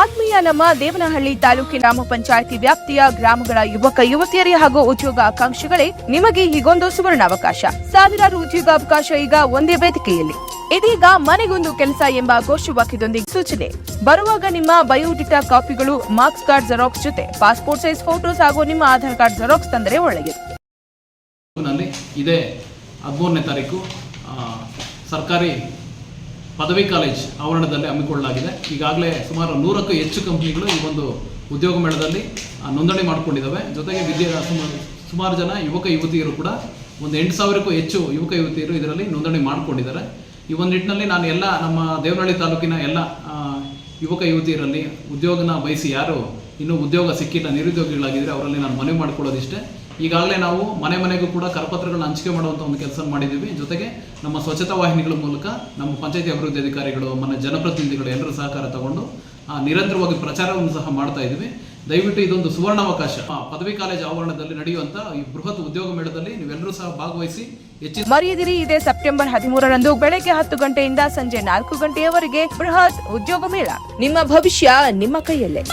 ಆತ್ಮೀಯ ನಮ್ಮ ದೇವನಹಳ್ಳಿ ತಾಲೂಕಿನ ಗ್ರಾಮ ಪಂಚಾಯಿತಿ ವ್ಯಾಪ್ತಿಯ ಗ್ರಾಮಗಳ ಯುವಕ, ಯುವತಿಯರೇ ಹಾಗೂ ಉದ್ಯೋಗ ಆಕಾಂಕ್ಷಿಗಳೇ, ನಿಮಗೆ ಹೀಗೊಂದು ಸುವರ್ಣಾವಕಾಶ. ಸಾವಿರಾರು ಉದ್ಯೋಗಾವಕಾಶ ಈಗ ಒಂದೇ ವೇದಿಕೆಯಲ್ಲಿ. ಇದೀಗ ಮನೆಗೊಂದು ಕೆಲಸ ಎಂಬ ಘೋಷವಾಕ್ಯದೊಂದಿಗೆ ಸೂಚನೆ. ಬರುವಾಗ ನಿಮ್ಮ ಬಯೋಡಿಟಾ ಕಾಪಿಗಳು, ಮಾರ್ಕ್ಸ್ ಕಾರ್ಡ್ ಜೆರಾಕ್ಸ್ ಜೊತೆ, ಪಾಸ್ಪೋರ್ಟ್ ಸೈಜ್ ಫೋಟೋಸ್ ಹಾಗೂ ನಿಮ್ಮ ಆಧಾರ್ ಕಾರ್ಡ್ ಜೆರಾಕ್ಸ್ ತಂದರೆ ಒಳ್ಳೆಯದು. ಇದೇ ಹದಿಮೂರನೇ ತಾರೀಕು ಸರ್ಕಾರಿ ಪದವಿ ಕಾಲೇಜ್ ಆವರಣದಲ್ಲಿ ಹಮ್ಮಿಕೊಳ್ಳಲಾಗಿದೆ. ಈಗಾಗಲೇ ಸುಮಾರು ನೂರಕ್ಕೂ ಹೆಚ್ಚು ಕಂಪ್ನಿಗಳು ಈ ಒಂದು ಉದ್ಯೋಗ ಮೇಳದಲ್ಲಿ ನೋಂದಣಿ ಮಾಡಿಕೊಂಡಿದ್ದಾವೆ. ಜೊತೆಗೆ ವಿದ್ಯಾ, ಸುಮಾರು ಜನ ಯುವಕ ಯುವತಿಯರು ಕೂಡ ಒಂದು ಎಂಟು ಸಾವಿರಕ್ಕೂ ಹೆಚ್ಚು ಯುವಕ ಯುವತಿಯರು ಇದರಲ್ಲಿ ನೋಂದಣಿ ಮಾಡಿಕೊಂಡಿದ್ದಾರೆ. ಈ ಒಂದು ನಿಟ್ಟಿನಲ್ಲಿ ನಾನು ಎಲ್ಲ ನಮ್ಮ ದೇವನಹಳ್ಳಿ ತಾಲೂಕಿನ ಎಲ್ಲ ಯುವಕ ಯುವತಿಯರಲ್ಲಿ ಉದ್ಯೋಗನ ಬಯಸಿ ಯಾರು ಇನ್ನೂ ಉದ್ಯೋಗ ಸಿಕ್ಕಿಲ್ಲ ನಿರುದ್ಯೋಗಿಗಳಾಗಿದ್ದರೆ ಅವರಲ್ಲಿ ನಾನು ಮನವಿ ಮಾಡಿಕೊಳ್ಳೋದಿಷ್ಟೇ. ಈಗಾಗಲೇ ನಾವು ಮನೆ ಮನೆಗೂ ಕೂಡ ಕರಪತ್ರಗಳನ್ನ ಹಂಚಿಕೆ ಮಾಡುವಂಥ ಒಂದು ಕೆಲಸ ಮಾಡಿದ್ದೀವಿ. ಜೊತೆಗೆ ನಮ್ಮ ಸ್ವಚ್ಛತಾ ವಾಹಿನಿಗಳ ಮೂಲಕ ನಮ್ಮ ಪಂಚಾಯತಿ ಅಭಿವೃದ್ಧಿ ಅಧಿಕಾರಿಗಳು, ಮನೆ ಜನಪ್ರತಿನಿಧಿಗಳು ಎಲ್ಲರ ಸಹಕಾರ ತಗೊಂಡು ನಿರಂತರವಾಗಿ ಪ್ರಚಾರವನ್ನು ಸಹ ಮಾಡ್ತಾ ಇದ್ದೀವಿ. ದಯವಿಟ್ಟು ಇದೊಂದು ಸುವರ್ಣಾವಕಾಶ. ಪದವಿ ಕಾಲೇಜು ಆವರಣದಲ್ಲಿ ನಡೆಯುವಂತ ಈ ಬೃಹತ್ ಉದ್ಯೋಗ ಮೇಳದಲ್ಲಿ ನೀವೆಲ್ಲರೂ ಸಹ ಭಾಗವಹಿಸಿ ಮರೆಯದಿರಿ, ಇದೇ ಸೆಪ್ಟೆಂಬರ್ ಹದಿಮೂರರಂದು ಬೆಳಗ್ಗೆ ಹತ್ತು ಗಂಟೆಯಿಂದ ಸಂಜೆ ನಾಲ್ಕು ಗಂಟೆಯವರೆಗೆ ಬೃಹತ್ ಉದ್ಯೋಗ ಮೇಳ. ನಿಮ್ಮ ಭವಿಷ್ಯ ನಿಮ್ಮ ಕೈಯಲ್ಲೇ.